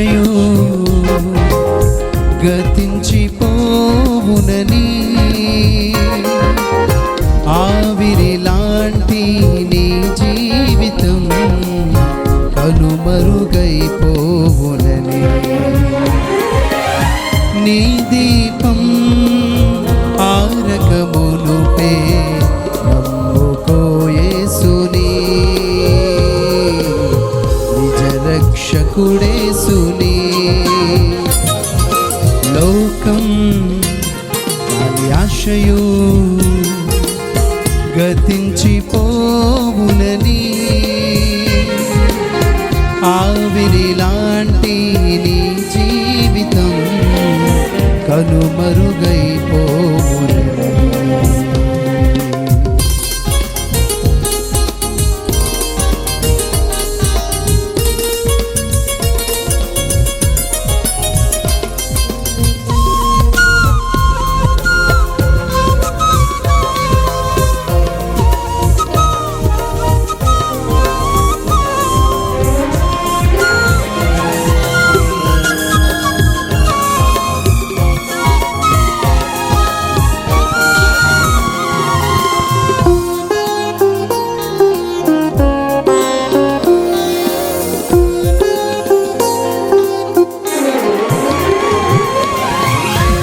ఆశయు లోకం దాని గతించిపోవునని. ఆవిరి లాంటి నీ జీవితం కనుమరుగైపో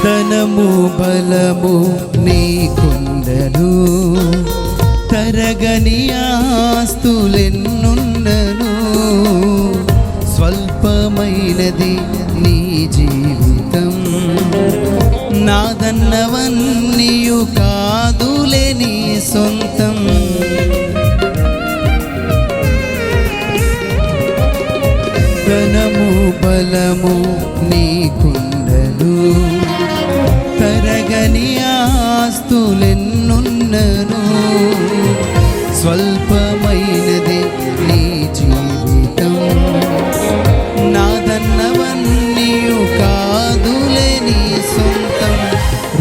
ధనము బలము నీకుందను తరగని ఆస్తులెన్నున్నను స్వల్పమైనది నీ జీవితం. నాదన్నవన్నీయు కాదులే నీ సొంతం. ధనము బలము నీకుందను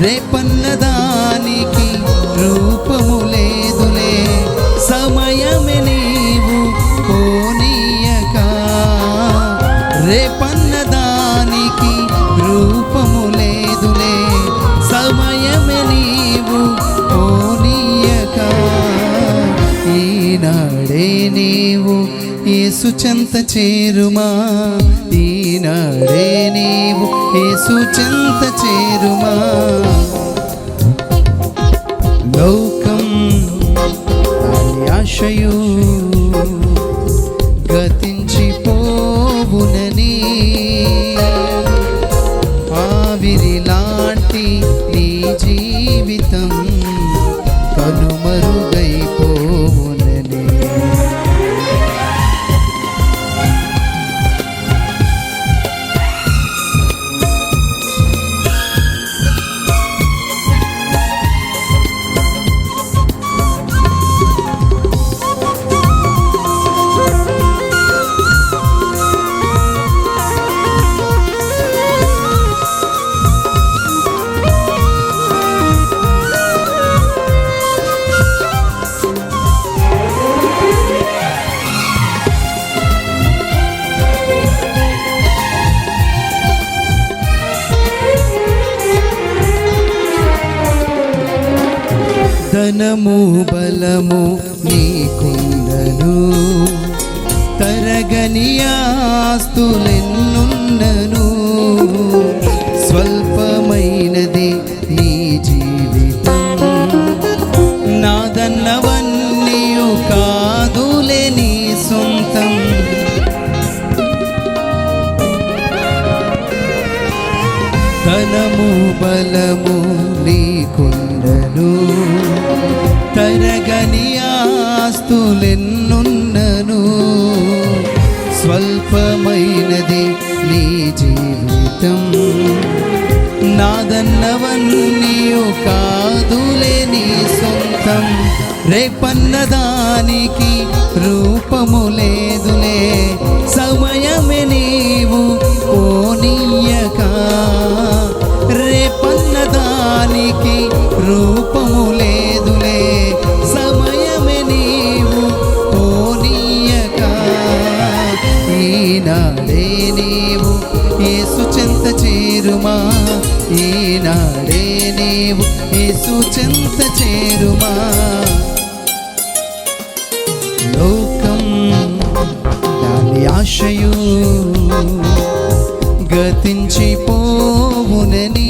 రేపన్నదానికి రూపము లేదులే సమయమే నీవు పోనీయక. రేపన్నదానికి రూపము లేదులే సమయమే నీవు పోనీయక. ఈనాడే నీవు ఏసు చెంత చేరుమా ఈ నాడే నీవు యేసు చెంత చేరుమా? లోకం ఆశయు గతించిపోవునని ఆవిరి లాంటి నీ జీవితం కనుమరుగైపో ధనము బలము నీకుండను. తరగని ఆస్తులెన్నున్నను స్వల్పమైనది నీ జీవితం. నాదన్నవన్నీయు కాదులే నీ సొంతం. ధనము బలము నీకుండను. ఆస్తులెన్నున్నను. స్వల్పమైనది నీ జీవితం. నాదన్నవన్నీయు కాదులే నీ సొంతం. రేపన్నదానికి రూపములే యేసు చెంత చేరుమా? ఈనాడే నీవు యేసు చెంత చేరుమా? లోకం దాని ఆశయు గతించిపోవునని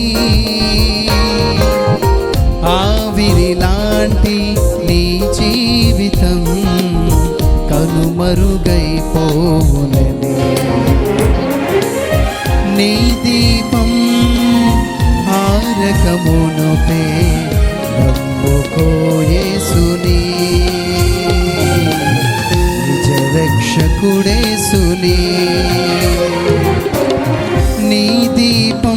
నీ దీపం హారకమునుపే నమ్ముకోయేసుని. నిజరక్షకుడేసుని. నీ దీపం